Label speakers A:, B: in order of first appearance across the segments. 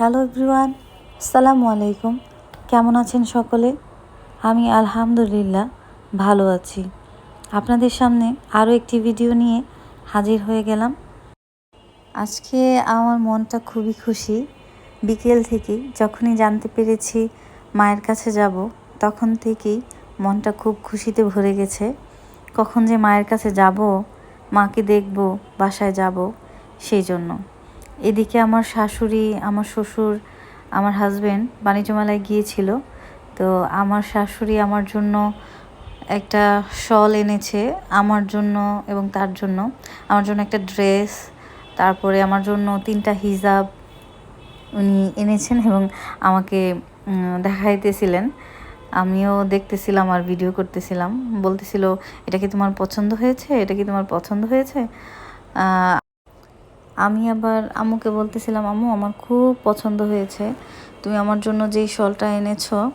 A: Hello everyone আসসালামু আলাইকুম। কেমন আছেন সকলে? আমি আলহামদুলিল্লাহ ভালো আছি। আপনাদের সামনে আরও একটি ভিডিও নিয়ে হাজির হয়ে গেলাম। আজকে আমার মনটা খুবই খুশি। বিকেল থেকেই যখনই জানতে পেরেছি মায়ের কাছে যাব, তখন থেকেই মনটা খুব খুশিতে ভরে গেছে। কখন যে মায়ের কাছে যাব, মাকে দেখব, বাসায় যাব, সেই জন্য। এদিকে আমার শাশুড়ি, আমার শ্বশুর, আমার হাজব্যান্ড বাণিজ্য মেলায় গিয়েছিল। তো আমার শাশুড়ি আমার জন্য একটা শল এনেছে, আমার জন্য এবং তার জন্য। আমার জন্য একটা ড্রেস তারপরে আমার জন্য তিনটা হিজাব উনি এনেছেন এবং আমাকে দেখাইতেছিলেন। আমিও দেখতেছিলাম আর ভিডিও করতেছিলাম। বলতেছিল, এটা কি তোমার পছন্দ হয়েছে? এটা কি তোমার পছন্দ হয়েছে? আমি আবার আম্মুকে বলতেছিলাম, আম্মু, আমার খুব পছন্দ হয়েছে। তুমি আমার জন্য যেই শলটা এনেছো,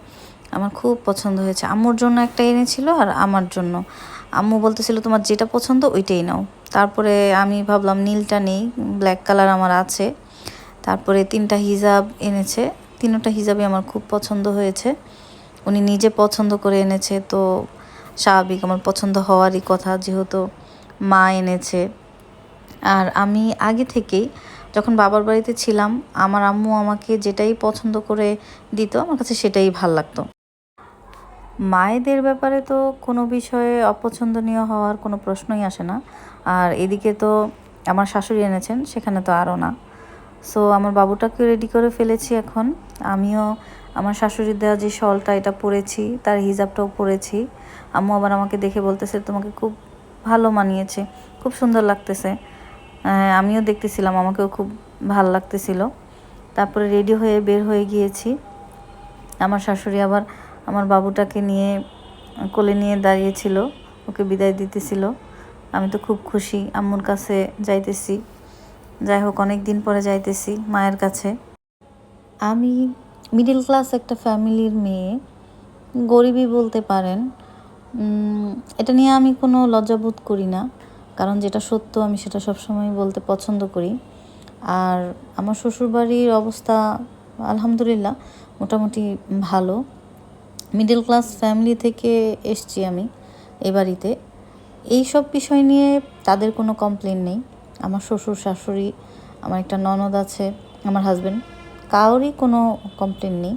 A: আমার খুব পছন্দ হয়েছে। আম্মুর জন্য একটা এনেছিল আর আমার জন্য। আম্মু বলতেছিল, তোমার যেটা পছন্দ ওইটাই নাও। তারপরে আমি ভাবলাম, নীলটা নেই ব্ল্যাক কালার আমার আছে। তারপরে তিনটা হিজাব এনেছে। তিনটা হিজাবই আমার খুব পছন্দ হয়েছে। উনি নিজে পছন্দ করে এনেছে, তো স্বাভাবিক আমার পছন্দ হওয়ারই কথা। যেহেতু মা এনেছে আর আমি আগে থেকেই যখন বাবার বাড়িতে ছিলাম, আমার আম্মু আমাকে যেটাই পছন্দ করে দিত, আমার কাছে সেটাই ভালো লাগতো। মায়েদের ব্যাপারে তো কোনো বিষয়ে অপছন্দনীয় হওয়ার কোনো প্রশ্নই আসে না। আর এদিকে তো আমার শাশুড়ি এনেছেন, সেখানে তো আরও না। সো আমার বাবুটাকে রেডি করে ফেলেছি এখন। আমিও আমার শাশুড়ির দেওয়া যে শলটা, এটা পরেছি, তার হিজাবটাও পরেছি। আম্মু আবার আমাকে দেখে বলতেছে, তোমাকে খুব ভালো মানিয়েছে, খুব সুন্দর লাগতেছে। আমিও দেখতেছিলাম, আমাকেও খুব ভালো লাগতেছিল। তারপরে রেডি হয়ে বের হয়ে গিয়েছি। আমার শাশুড়ি আবার আমার বাবুটাকে নিয়ে কোলে নিয়ে দাঁড়িয়েছিল, ওকে বিদায় দিতেছিল। আমি তো খুব খুশি, আম্মুর কাছে যাইতেছি। যাই হোক অনেক দিন পরে যাইতেছি মায়ের কাছে। আমি মিডিল ক্লাস একটা ফ্যামিলির মেয়ে, গরিবই বলতে পারেন। এটা নিয়ে আমি কোনো লজ্জাবোধ করি না। কারণ যেটা সত্য, আমি সেটা সবসময় বলতে পছন্দ করি। আর আমার শ্বশুরবাড়ির অবস্থা, আলহামদুলিল্লাহ, মোটামুটি ভালো। মিডল ক্লাস ফ্যামিলি থেকে এসছি আমি এ বাড়িতে। এই সব বিষয় নিয়ে তাদের কোনো কমপ্লেন নেই। আমার শ্বশুর, শাশুড়ি, আমার একটা ননদ আছে, আমার হাজব্যান্ড কারোরই কোনো কমপ্লেন নেই।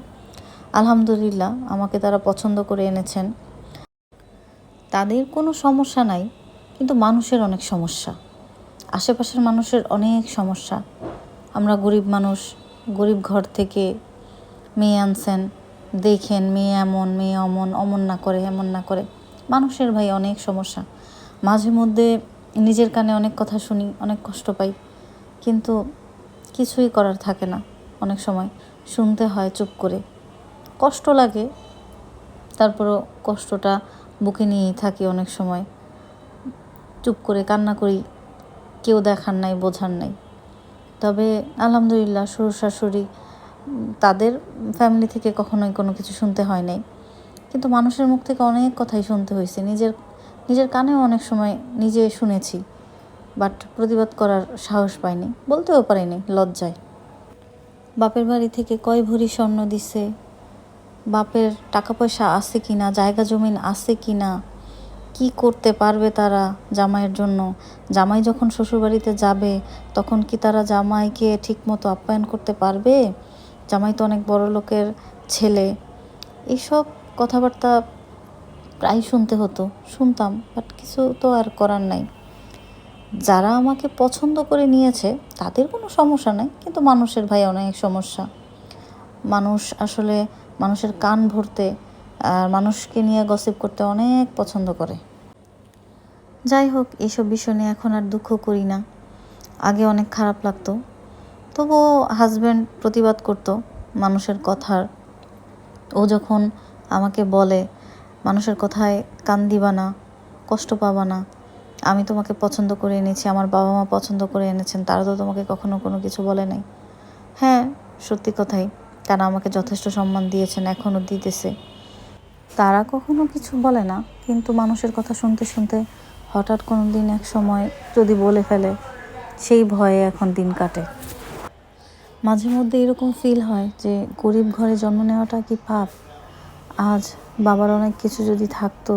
A: আলহামদুলিল্লাহ, আমাকে তারা পছন্দ করে এনেছেন। তাদের কোনো সমস্যা নাই। কিন্তু মানুষের অনেক সমস্যা। আশেপাশের মানুষের অনেক সমস্যা। আমরা গরিব মানুষ, গরিব ঘর থেকে মেয়ে আনছেন, দেখেন মেয়ে এমন, মেয়ে অমন অমন না করে, এমন না করে। মানুষের ভাই অনেক সমস্যা। মাঝে মধ্যে নিজের কানে অনেক কথা শুনি, অনেক কষ্ট পাই। কিন্তু কিছুই করার থাকে না অনেক সময়। শুনতে হয় চুপ করে। কষ্ট লাগে, তারপরও কষ্টটা বুকে নিয়েই থাকি অনেক সময়। চুপ করে কান্না করি। কেউ দেখার নাই, বোঝার নাই। তবে আলহামদুলিল্লাহ শ্বশুর শাশুড়ি তাদের ফ্যামিলি থেকে কখনোই কোনো কিছু শুনতে হয় নাই। কিন্তু মানুষের মুখ থেকে অনেক কথাই শুনতে হয়েছে। নিজের নিজের কানেও অনেক সময় নিজে শুনেছি বাট প্রতিবাদ করার সাহস পাইনি। বলতেও পারিনি, লজ্জায়। বাপের বাড়ি থেকে কয় ভরি স্বর্ণ দিছে? বাপের টাকা পয়সা আছে কি না জায়গা জমিন আছে কি না কি করতে পারবে তারা জামাইয়ের জন্য? জামাই যখন শ্বশুরবাড়িতে যাবে, তখন কি তারা জামাইকে ঠিকমতো আপ্যায়ন করতে পারবে? জামাই তো অনেক বড় লোকের ছেলে। এইসব কথাবার্তা প্রায় শুনতে হতো, শুনতাম বাট কিছু তো আর করার নাই। যারা আমাকে পছন্দ করে নিয়েছে, তাদের কোনো সমস্যা নাই, কিন্তু মানুষের ভাই অনেক সমস্যা। মানুষ আসলে মানুষের কান ভরতে, আর মানুষকে নিয়ে গসিপ করতে অনেক পছন্দ করে। যাই হোক, এসব বিষয় নিয়ে এখন আর দুঃখ করি না। আগে অনেক খারাপ লাগতো। তবুও হাজব্যান্ড প্রতিবাদ করতো মানুষের কথার। ও যখন আমাকে বলে, মানুষের কথায় কান দিবা না, কষ্ট পাবা না, আমি তোমাকে পছন্দ করে এনেছি, আমার বাবা মা পছন্দ করে এনেছেন, তারা তো তোমাকে কখনো কোনো কিছু বলে নাই। হ্যাঁ সত্যি কথাই, তারা আমাকে যথেষ্ট সম্মান দিয়েছেন এখনও দিতেছে। তারা কখনো কিছু বলে না, কিন্তু মানুষের কথা শুনতে শুনতে হঠাৎ কোনো দিন এক সময় যদি বলে ফেলে, সেই ভয়ে এখন দিন কাটে। মাঝে মধ্যে এরকম ফিল হয় যে, গরিব ঘরে জন্ম নেওয়াটা কি পাপ? আজ বাবার অনেক কিছু যদি থাকতো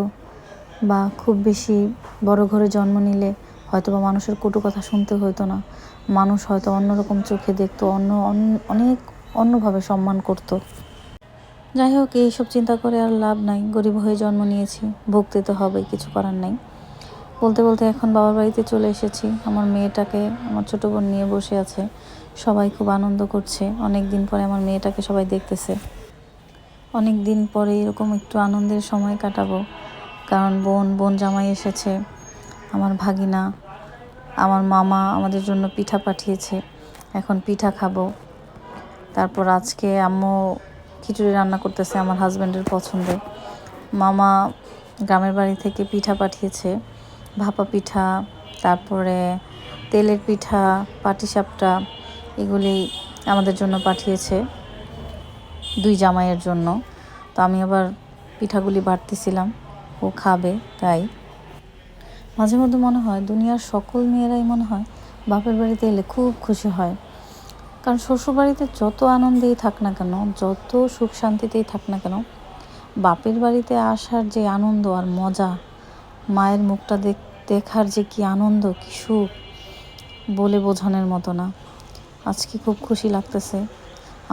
A: বা খুব বেশি বড় ঘরে জন্ম নিলে হয়তো বা মানুষের কটু কথা শুনতে হতো না। মানুষ হয়তো অন্যরকম চোখে দেখতো, অন্য অনেক অন্যভাবে সম্মান করতো। যাই হোক, এইসব চিন্তা করে আর লাভ নাই। গরিব হয়ে জন্ম নিয়েছি, ভুগতে তো হবেই, কিছু করার নাই। বলতে বলতে এখন বাবার বাড়িতে চলে এসেছি। আমার মেয়েটাকে, আমার ছোটো বোন নিয়ে বসে আছে। সবাই খুব আনন্দ করছে। অনেক দিন পরে আমার মেয়েটাকে সবাই দেখতেছে। অনেক দিন পরে এরকম একটু আনন্দের সময় কাটাবো। কারণ বোন বোন জামাই এসেছে। আমার ভাগিনা, আমার মামা আমাদের জন্য পিঠা পাঠিয়েছে। এখন পিঠা খাব। তারপর আজকে আম্মু খিচুড়ি রান্না করতেছে আমার হাজব্যান্ডের পছন্দে। মামা গ্রামের বাড়ি থেকে পিঠা পাঠিয়েছে। ভাপা পিঠা, তারপরে তেলের পিঠা, পাটিসাপটা, এগুলি আমাদের জন্য পাঠিয়েছে দুই জামাইয়ের জন্য। তো আমি আবার পিঠাগুলি বাড়তেছিলাম, ও খাবে, তাই। মাঝে মধ্যে মনে হয় দুনিয়ার সকল মেয়েরাই মনে হয় বাপের বাড়িতে এলে খুব খুশি হয়। কারণ শ্বশুরবাড়িতে যত আনন্দেই থাক না কেন, যত সুখ শান্তিতেই থাক না কেন, বাপের বাড়িতে আসার যে আনন্দ আর মজা, মায়ের মুখটা দেখ দেখার যে কি আনন্দ, কি সুখ, বলে বোঝানোর মতো না। আজকে খুব খুশি লাগতেছে।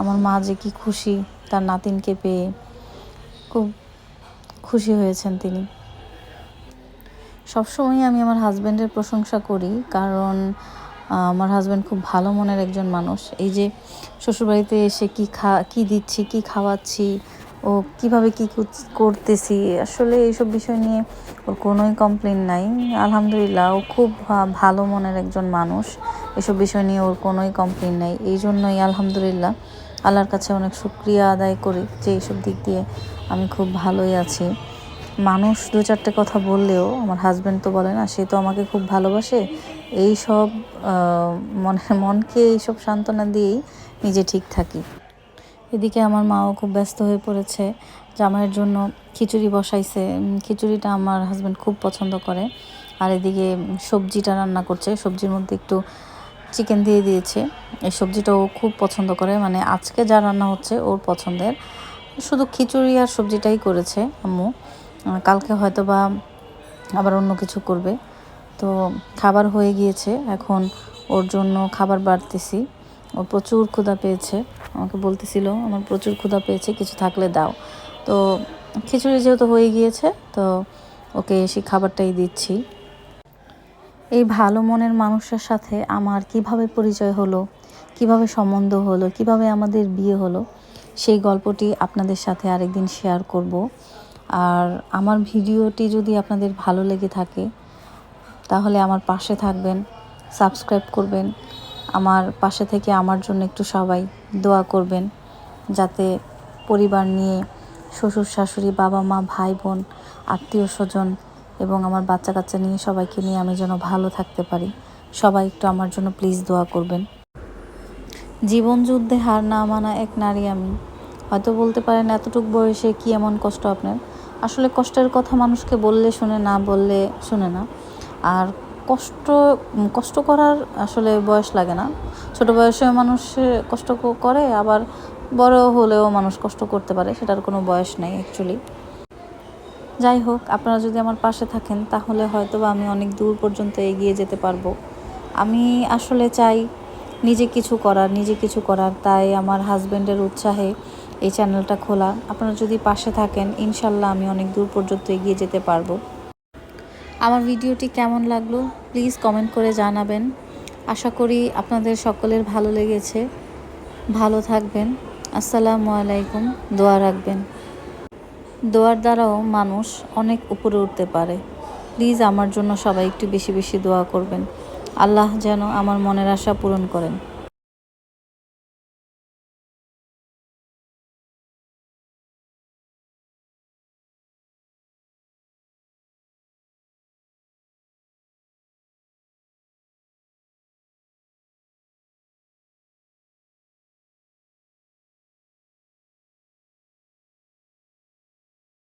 A: আমার মা যে কি খুশি, তার নাতিনকে পেয়ে খুব খুশি হয়েছেন তিনি। সবসময় আমি আমার হাজব্যান্ডের প্রশংসা করি, কারণ আমার হাজব্যান্ড খুব ভালো মনের একজন মানুষ। এই যে শ্বশুরবাড়িতে এসে কি খা, কী দিচ্ছি, কি খাওয়াচ্ছি ও কীভাবে কি করতেছি? আসলে এইসব বিষয় নিয়ে ওর কোনোই কমপ্লেন নাই। আলহামদুলিল্লাহ, ও খুব ভালো মনের একজন মানুষ। এসব বিষয় নিয়ে ওর কোনোই কমপ্লেন নাই। এই জন্যই আলহামদুলিল্লাহ আল্লাহর কাছে অনেক শুক্রিয়া আদায় করি যে এইসব দিক দিয়ে আমি খুব ভালোই আছি। মানুষ দু চারটে কথা বললেও, আমার হাজব্যান্ড তো বলে না, সে তো আমাকে খুব ভালোবাসে। এই সব মনে মনকে এইসব সান্ত্বনা দিয়েই নিজে ঠিক থাকি। এদিকে আমার মাও খুব ব্যস্ত হয়ে পড়েছে, জামাইয়ের জন্য খিচুড়ি বসাইছে। খিচুড়িটা আমার হাজব্যান্ড খুব পছন্দ করে। আর এদিকে সবজিটা রান্না করছে, সবজির মধ্যে একটু চিকেন দিয়ে দিয়েছে। এই সবজিটা ও খুব পছন্দ করে মানে আজকে যা রান্না হচ্ছে ওর পছন্দের। শুধু খিচুড়ি আর সবজিটাই করেছে আম্মু। কালকে হয়তো বা আবার অন্য কিছু করবে। তো খাবার হয়ে গিয়েছে, এখন ওর জন্য খাবার বাড়তেছি। ও প্রচুর ক্ষুধা পেয়েছে। আমাকে বলতেছিল, আমার প্রচুর ক্ষুধা পেয়েছে, কিছু থাকলে দাও। তো খিচুড়ি যেহেতু হয়ে গিয়েছে, তো ওকে সেই খাবারটাই দিচ্ছি। এই ভালো মনের মানুষের সাথে আমার কীভাবে পরিচয় হলো, কীভাবে সম্বন্ধ হলো, কীভাবে আমাদের বিয়ে হলো, সেই গল্পটি আপনাদের সাথে আরেকদিন শেয়ার করব। আর আমার ভিডিওটি যদি আপনাদের ভালো লেগে থাকে, তাহলে আমার পাশে থাকবেন, সাবস্ক্রাইব করবেন। আমার পাশে থেকে আমার জন্য একটু সবাই দোয়া করবেন যাতে পরিবার নিয়ে শ্বশুর, শাশুড়ি, বাবা মা, ভাই, বোন, আত্মীয় স্বজন এবং আমার বাচ্চা কাচ্চা নিয়ে সবাইকে নিয়ে আমি যেন ভালো থাকতে পারি। সবাই একটু আমার জন্য প্লিজ দোয়া করবেন। জীবন যুদ্ধে হার না মানা এক নারী আমি। হয়তো বলতে পারেন এতটুকু বয়সে কি এমন কষ্ট আপনার? আসলে কষ্টের কথা মানুষকে বললে শুনে, না বললে শুনে না। আর কষ্ট কষ্ট করার আসলে বয়স লাগে না। ছোট বয়সে মানুষ কষ্ট করে, আবার বড় হলেও মানুষ কষ্ট করতে পারে, সেটার কোনো বয়স নেই অ্যাকচুয়ালি যাই হোক, আপনারা যদি আমার পাশে থাকেন, তাহলে হয়তো বা আমি অনেক দূর পর্যন্ত এগিয়ে যেতে পারব। আমি আসলে চাই নিজে কিছু করার, নিজে কিছু করার, তাই আমার হাজব্যান্ডের উৎসাহে এই চ্যানেলটা খোলা। আপনারা যদি পাশে থাকেন, ইনশাল্লাহ আমি অনেক দূর পর্যন্ত এগিয়ে যেতে পারব। আমার ভিডিওটি কেমন লাগল প্লিজ কমেন্ট করে জানাবেন। আশা করি আপনাদের সকলের ভালো লেগেছে। ভালো থাকবেন। আসসালামু আলাইকুম। দোয়া রাখবেন। দোয়ার দ্বারাও মানুষ অনেক উপরে উঠতে পারে। প্লিজ আমার জন্য সবাই একটু বেশি বেশি দোয়া করবেন। আল্লাহ যেন আমার মনের আশা পূরণ করেন।